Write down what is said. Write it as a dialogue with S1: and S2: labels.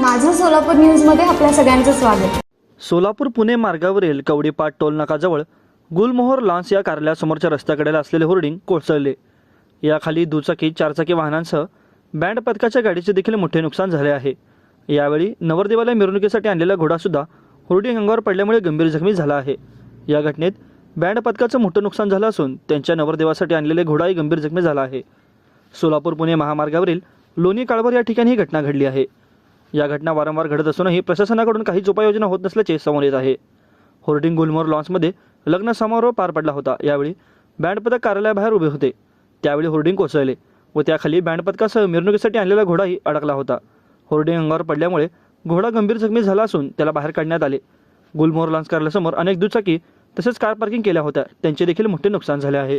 S1: माझं सोलापूर न्यूजमध्ये आपल्या सगळ्यांचं स्वागत.
S2: सोलापूर पुणे मार्गावरील कवडीपाट टोल नाकाजवळ गुलमोहर लॉन्स या कार्यालयासमोरच्या रस्त्याकडेला असलेले होर्डिंग कोसळले. याखाली दुचाकी चारचाकी वाहनांसह बँड पथकाच्या गाडीचे देखील मोठे नुकसान झाले आहे. यावेळी नवरदेवाला मिरवणुकीसाठी आणलेला घोडासुद्धा होर्डिंग अंगावर पडल्यामुळे गंभीर जखमी झाला आहे. या घटनेत बँड पथकाचं मोठं नुकसान झालं असून त्यांच्या नवरदेवासाठी आणलेले घोडाही गंभीर जखमी झाला आहे. सोलापूर पुणे महामार्गावरील लोणी काळभर या ठिकाणी ही घटना घडली आहे. या घटना वारंवार घडत असूनही प्रशासनाकडून काहीच उपाययोजना होत नसल्याचे समोर येत आहे. होर्डिंग गुलमोर लॉन्समध्ये लग्न समारोह पार पडला होता. यावेळी बँडपथक कार्यालयाबाहेर उभे होते. त्यावेळी होर्डिंग कोसळले व त्याखाली बँडपथकासह मिरवणुकीसाठी आणलेला घोडाही अडकला होता. होर्डिंग अंगावर पडल्यामुळे घोडा गंभीर जखमी झाला असून त्याला बाहेर काढण्यात आले. गुलमोहर लॉन्स कार्यालयासमोर अनेक दुचाकी तसेच कार पार्किंग केल्या होत्या. त्यांचे देखील मोठे नुकसान झाले आहे.